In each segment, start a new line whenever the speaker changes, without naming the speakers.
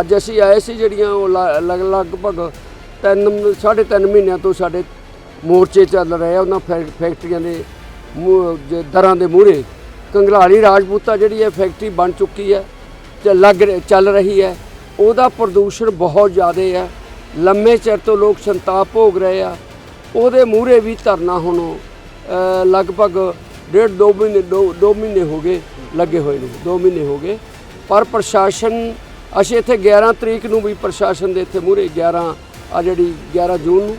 ਅੱਜ ਅਸੀਂ ਆਏ ਸੀ ਜਿਹੜੀਆਂ ਉਹ ਲਗ- ਲਗਭਗ ਤਿੰਨ ਸਾਢੇ ਤਿੰਨ ਮਹੀਨਿਆਂ ਤੋਂ ਸਾਡੇ ਮੋਰਚੇ ਚੱਲ ਰਹੇ ਆ ਉਹਨਾਂ ਫੈਕ- ਫੈਕਟਰੀਆਂ ਦੇ ਮੂੰਹ- ਜੇ ਦਰਾਂ ਦੇ ਮੂਹਰੇ। ਕੰਗਲਾੜੀ ਰਾਜਪੂਤਾ ਜਿਹੜੀ ਹੈ ਫੈਕਟਰੀ ਬਣ ਚੁੱਕੀ ਹੈ ਤੇ ਲੱਗ ਰ- ਚੱਲ ਰਹੀ ਹੈ। ਉਹਦਾ ਪ੍ਰਦੂਸ਼ਣ ਬਹੁਤ ਜ਼ਿਆਦਾ ਹੈ ਲੰਮੇ ਚਿਰ ਤੋਂ ਲੋਕ ਸੰਤਾਪ ਭੋਗ ਰਹੇ ਆ। ਉਹਦੇ ਮੂਹਰੇ ਵੀ ਧਰਨਾ ਹੁਣ ਅ, ਲਗਭਗ ਡੇਢ ਦੋ ਮਹੀਨੇ ਦੋ ਦੋ ਮਹੀਨੇ ਹੋ ਗਏ ਲੱਗੇ ਹੋਏ ਨੇ ਦੋ ਮਹੀਨੇ ਹੋ ਗਏ। ਪਰ ਪ੍ਰਸ਼ਾਸਨ ਅਸੀਂ ਇੱਥੇ 11 ਤਰੀਕ ਨੂੰ ਵੀ ਪ੍ਰਸ਼ਾਸਨ ਦੇ ਇੱਥੇ ਮੂਹਰੇ 11 ਆ ਜਿਹੜੀ 11 ਜੂਨ ਨੂੰ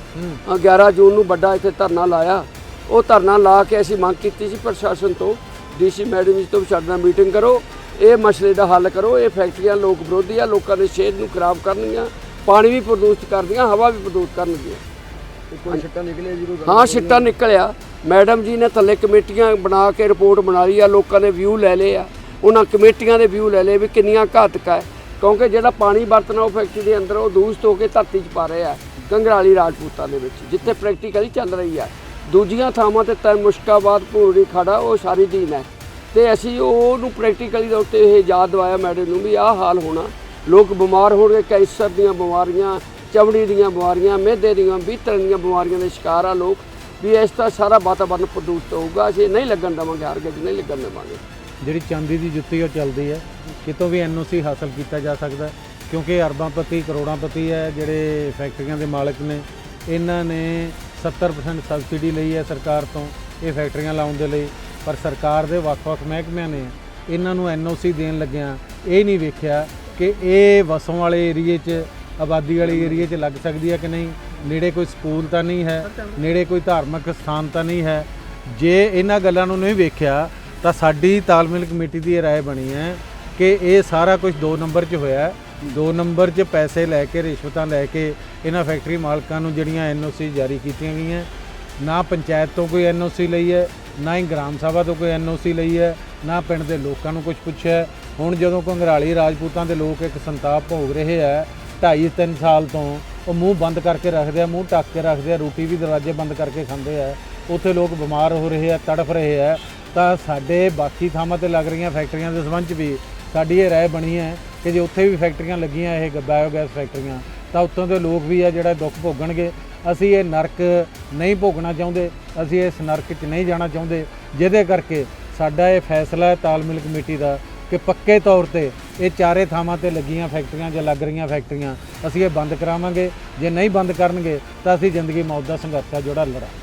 ਆ 11 ਜੂਨ ਨੂੰ ਵੱਡਾ ਇੱਥੇ ਧਰਨਾ ਲਾਇਆ। ਉਹ ਧਰਨਾ ਲਾ ਕੇ ਅਸੀਂ ਮੰਗ ਕੀਤੀ ਸੀ ਪ੍ਰਸ਼ਾਸਨ ਤੋਂ ਡੀਸੀ ਮੈਡਮ ਜੀ ਤੋਂ ਸਾਡੇ ਨਾਲ ਮੀਟਿੰਗ ਕਰੋ ਇਹ ਮਸਲੇ ਦਾ ਹੱਲ ਕਰੋ ਇਹ ਫੈਕਟਰੀਆਂ ਲੋਕ ਵਿਰੋਧੀ ਆ ਲੋਕਾਂ ਦੇ ਸਿਹਤ ਨੂੰ ਖਰਾਬ ਕਰਨਗੀਆਂ ਪਾਣੀ ਵੀ ਪ੍ਰਦੂਸ਼ਿਤ ਕਰਦੀਆਂ ਹਵਾ ਵੀ ਪ੍ਰਦੂਸ਼ਿਤ ਕਰਨਗੀਆਂ।
ਕੋਈ ਛਿੱਟਾ ਨਿਕਲਿਆ ਜੀ
ਹਾਂ ਸਿੱਟਾ ਨਿਕਲਿਆ। ਮੈਡਮ ਜੀ ਨੇ ਥੱਲੇ ਕਮੇਟੀਆਂ ਬਣਾ ਕੇ ਰਿਪੋਰਟ ਬਣਾ ਲਈ ਆ ਲੋਕਾਂ ਨੇ ਵਿਊ ਲੈ ਲਏ ਆ। ਉਹਨਾਂ ਕਮੇਟੀਆਂ ਦੇ ਵਿਊ ਲੈ ਲਏ ਵੀ ਕਿੰਨੀਆਂ ਘਾਤਕ ਹੈ ਕਿਉਂਕਿ ਜਿਹੜਾ ਪਾਣੀ ਵਰਤਣਾ ਉਹ ਫੈਕਟਰੀ ਦੇ ਅੰਦਰ, ਉਹ ਦੂਸ਼ਿਤ ਹੋ ਕੇ ਧਰਤੀ 'ਚ ਪਾ ਰਹੇ ਆ ਕੰਗਰਾਲੀ ਰਾਜਪੂਤਾਂ ਦੇ ਵਿੱਚ, ਜਿੱਥੇ ਪ੍ਰੈਕਟੀਕਲੀ ਚੱਲ ਰਹੀ ਆ ਦੂਜੀਆਂ ਥਾਵਾਂ ਤੇ ਤਾਂ ਮੁਸ਼ਕਾਬਾਦ, ਭੂਰੀ ਖੜਾ ਉਹ ਸਾਰੀ ਦੀਨ ਹੈ। ਤੇ ਅਸੀਂ ਉਹਨੂੰ ਪ੍ਰੈਕਟੀਕਲੀ ਦੇ ਉੱਤੇ ਇਹ ਯਾਦ ਦਿਵਾਇਆ ਮੈਡਮ ਨੂੰ ਵੀ ਆਹ ਹਾਲ ਹੋਣਾ। ਲੋਕ ਬਿਮਾਰ ਹੋਣਗੇ, ਕੈਂਸਰ ਦੀਆਂ ਬਿਮਾਰੀਆਂ, ਚਮੜੀ ਦੀਆਂ ਬਿਮਾਰੀਆਂ ਮਿਹਦੇ ਦੀਆਂ ਬੀਤਰਨ ਦੀਆਂ ਬਿਮਾਰੀਆਂ ਦੇ ਸ਼ਿਕਾਰ ਆ ਲੋਕ। ਵੀ ਇਸ ਤਰ੍ਹਾਂ ਸਾਰਾ ਵਾਤਾਵਰਨ ਪ੍ਰਦੂਸ਼ਿਤ ਹੋਊਗਾ, ਅਸੀਂ ਨਹੀਂ ਲੱਗਣ ਦੇਵਾਂਗੇ ਹਰ ਗੱਜ ਨਹੀਂ ਲੱਗਣ ਦੇਵਾਂਗੇ।
ਜਿਹੜੀ ਚਾਂਦੀ ਦੀ ਜੁੱਤੀ ਉਹ ਚੱਲਦੀ ਹੈ ਕਿਤੋਂ ਵੀ ਐਨਓਸੀ ਹਾਸਲ ਕੀਤਾ ਜਾ ਸਕਦਾ ਹੈ, ਕਿਉਂਕਿ ਅਰਬਾਂਪਤੀ ਕਰੋੜਾਂਪਤੀ ਹੈ ਜਿਹੜੇ ਫੈਕਟਰੀਆਂ ਦੇ ਮਾਲਕ ਨੇ ਇਹਨਾਂ ਨੇ 70% ਸਬਸਿਡੀ ਲਈ ਹੈ ਸਰਕਾਰ ਤੋਂ ਇਹ ਫੈਕਟਰੀਆਂ ਲਾਉਣ ਦੇ ਲਈ ਪਰ ਸਰਕਾਰ ਦੇ ਵੱਖ-ਵੱਖ ਮਹਿਕਮਿਆਂ ਨੇ ਇਹਨਾਂ ਨੂੰ ਐਨਓਸੀ ਦੇਣ ਲੱਗਿਆਂ ਇਹ ਨਹੀਂ ਵੇਖਿਆ ਕਿ ਇਹ ਵਸੋਂ ਵਾਲੇ ਏਰੀਏ 'ਚ ਆਬਾਦੀ ਵਾਲੇ ਏਰੀਏ 'ਚ ਲੱਗ ਸਕਦੀ ਹੈ ਕਿ ਨਹੀਂ ਨੇੜੇ ਕੋਈ ਸਕੂਲ ਤਾਂ ਨਹੀਂ ਹੈ ਨੇੜੇ ਕੋਈ ਧਾਰਮਿਕ ਸਥਾਨ ਤਾਂ ਨਹੀਂ ਹੈ ਜੇ ਇਹਨਾਂ ਗੱਲਾਂ ਨੂੰ ਨਹੀਂ ਵੇਖਿਆ ਤਾਂ ਸਾਡੀ ਤਾਲਮੇਲ ਕਮੇਟੀ ਦੀ ਇਹ ਰਾਏ ਬਣੀ ਹੈ ਕਿ ਇਹ ਸਾਰਾ ਕੁਝ 2 ਨੰਬਰ 'ਚ ਹੋਇਆ ਹੈ। 2 ਨੰਬਰ 'ਚ ਪੈਸੇ ਲੈ ਕੇ, ਰਿਸ਼ਵਤਾਂ ਲੈ ਕੇ ਇਹਨਾਂ ਫੈਕਟਰੀ ਮਾਲਕਾਂ ਨੂੰ ਜਿਹੜੀਆਂ ਐਨਓਸੀ ਜਾਰੀ ਕੀਤੀਆਂ ਗਈਆਂ। ਨਾ ਪੰਚਾਇਤ ਤੋਂ ਕੋਈ ਐਨਓਸੀ ਲਈ ਹੈ, ਨਾ ਹੀ ਗ੍ਰਾਮ ਸਭਾ ਤੋਂ ਕੋਈ ਐਨਓਸੀ ਲਈ ਹੈ, ਨਾ ਪਿੰਡ ਦੇ ਲੋਕਾਂ ਨੂੰ ਕੁਝ ਪੁੱਛਿਆ ਹੁਣ ਜਦੋਂ ਕੰਗਰਾਲੀ ਰਾਜਪੂਤਾਂ ਦੇ ਲੋਕ ਇੱਕ ਸੰਤਾਪ ਭੋਗ ਰਹੇ ਆ 2.5 3 ਸਾਲ ਤੋਂ ਉਹ ਮੂੰਹ ਬੰਦ ਕਰਕੇ ਰੱਖਦੇ ਆ, ਮੂੰਹ ਢੱਕ ਕੇ ਰੱਖਦੇ ਆ, ਰੋਟੀ ਵੀ ਦਰਵਾਜ਼ੇ ਬੰਦ ਕਰਕੇ ਖਾਂਦੇ ਆ। ਉੱਥੇ ਲੋਕ ਬਿਮਾਰ ਹੋ ਰਹੇ ਆ, ਤੜਫ ਰਹੇ ਆ। ਤਾਂ ਸਾਡੇ ਬਾਕੀ ਥਾਵਾਂ ਤੇ ਲੱਗ ਰਹੀਆਂ ਫੈਕਟਰੀਆਂ ਦੇ ਸੰਬੰਧ 'ਚ ਵੀ ਸਾਡੀ ਇਹ ਰਾਏ ਬਣੀ ਹੈ ਕਿ ਜੇ ਉੱਥੇ ਵੀ ਫੈਕਟਰੀਆਂ ਲੱਗੀਆਂ, ਇਹ ਬਾਇਓਗੈਸ ਫੈਕਟਰੀਆਂ, ਤਾਂ ਉੱਥੋਂ ਦੇ ਲੋਕ ਵੀ ਆ ਜਿਹੜਾ ਦੁੱਖ ਭੋਗਣਗੇ। ਅਸੀਂ ਇਹ ਨਰਕ ਨਹੀਂ ਭੋਗਣਾ ਚਾਹੁੰਦੇ, ਅਸੀਂ ਇਸ ਨਰਕ 'ਚ ਨਹੀਂ ਜਾਣਾ ਚਾਹੁੰਦੇ। ਜਿਹਦੇ ਕਰਕੇ ਸਾਡਾ ਇਹ ਫੈਸਲਾ ਹੈ ਤਾਲਮੇਲ ਕਮੇਟੀ ਦਾ ਕਿ ਪੱਕੇ ਤੌਰ ਤੇ ਇਹ ਚਾਰੇ ਥਾਵਾਂ ਤੇ ਲੱਗੀਆਂ ਫੈਕਟਰੀਆਂ ਜਾਂ ਲੱਗ ਰਹੀਆਂ ਫੈਕਟਰੀਆਂ, ਅਸੀਂ ਇਹ ਬੰਦ ਕਰਾਵਾਂਗੇ। ਜੇ ਨਹੀਂ ਬੰਦ ਕਰਨਗੇ, ਤਾਂ ਅਸੀਂ ਜ਼ਿੰਦਗੀ ਮੌਤ ਦਾ ਸੰਘਰਸ਼ ਆ ਜਿਹੜਾ ਲੜਾਂਗੇ।